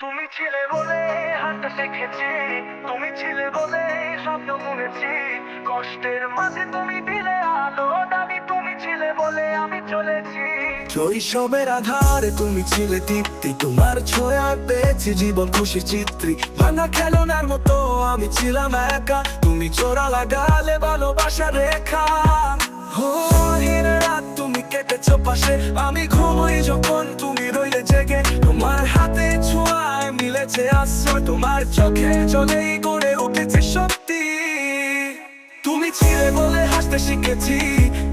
তুমি বলে শিখেছি, তুমি বলে স্বপ্ন কষ্টের মাঝে তুমি দিলে আলো তুমি বলে আমি চলেছি। শৈশবের আধারে, তুমি ছিলে দীপ্তি তোমার ছোঁয়ায় পেয়েছি জীবন খুশি চিত্রি। ভাঙা খেলনার মতো আমি ছিলাম একা, তুমি চোরা লাগালে ভালোবাসা রেখা। হো রাত তুমি কেটেছ পাশে, আমি ঘুমোই তোমার চোখে চলেই গড়ে উঠেছে সত্যি তুমি ছিলে বলে হাসতে শিখেছি,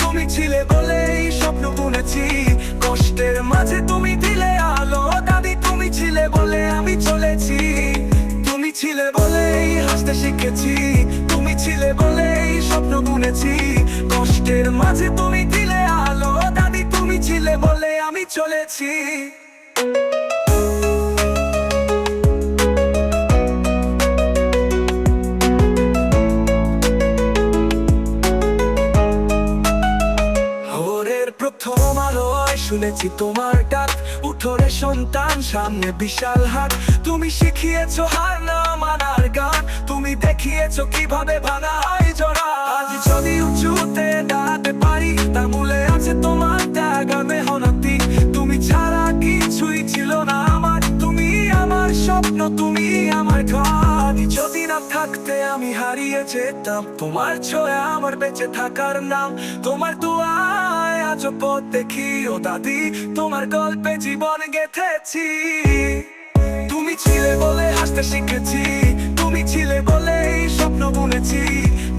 তুমি ছিলে বলে স্বপ্ন বুনেছি কষ্টের মাঝে তুমি দিলে আলো, দাদি, তুমি ছিলে বলে আমি চলেছি। তুমি ছিলে বলেই হাসতে শিখেছি, তুমি ছিলে বলেই স্বপ্ন বুনেছি কষ্টের মাঝে তুমি দিলে আলো, দাদি, তুমি ছিলে বলে আমি চলেছি। প্রথম আলোয় শুনেছি তোমার ডাক। উঠোরে সন্তান, সামনে বিশাল হাট। তুমি শিখিয়েছো হার না মানার গান। তুমি দেখিয়েছো কীভাবে ভাঙা হয় জোড়া। আজ যদি উঁচুতে পারি, তার মূলে আছে তোমার ত্যাগ আর মেহনতি তুমি ছাড়া কিছুই ছিল না আমার। তুমি আমার স্বপ্ন, তুমি আমার ঘর। যদি না থাকতে আমি হারিয়ে যেতাম। তোমার ছোঁয়া আমার বেঁচে থাকার নাম। তোমার আজ পথ দেখি ও দাদি, তোমার গল্পে জীবন গেথেছি। তুমি ছিলে বলে হাসতে শিখেছি, তুমি ছিলে বলে স্বপ্ন বুনেছি।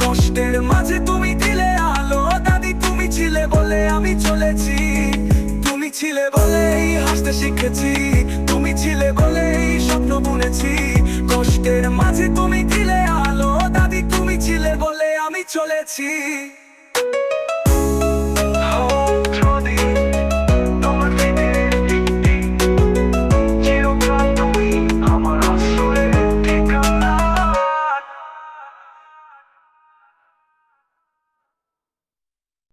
কষ্টের মাঝে তুমি দিলে আলো, দাদি, তুমি ছিলে বলে আমি চলেছি। তুমি ছিলে বলেই হাসতে শিখেছি, তুমি ছিলে বলেই স্বপ্ন বুনেছি। কষ্টের মাঝে তুমি দিলে আলো, দাদি, তুমি ছিলে বলে আমি চলেছি।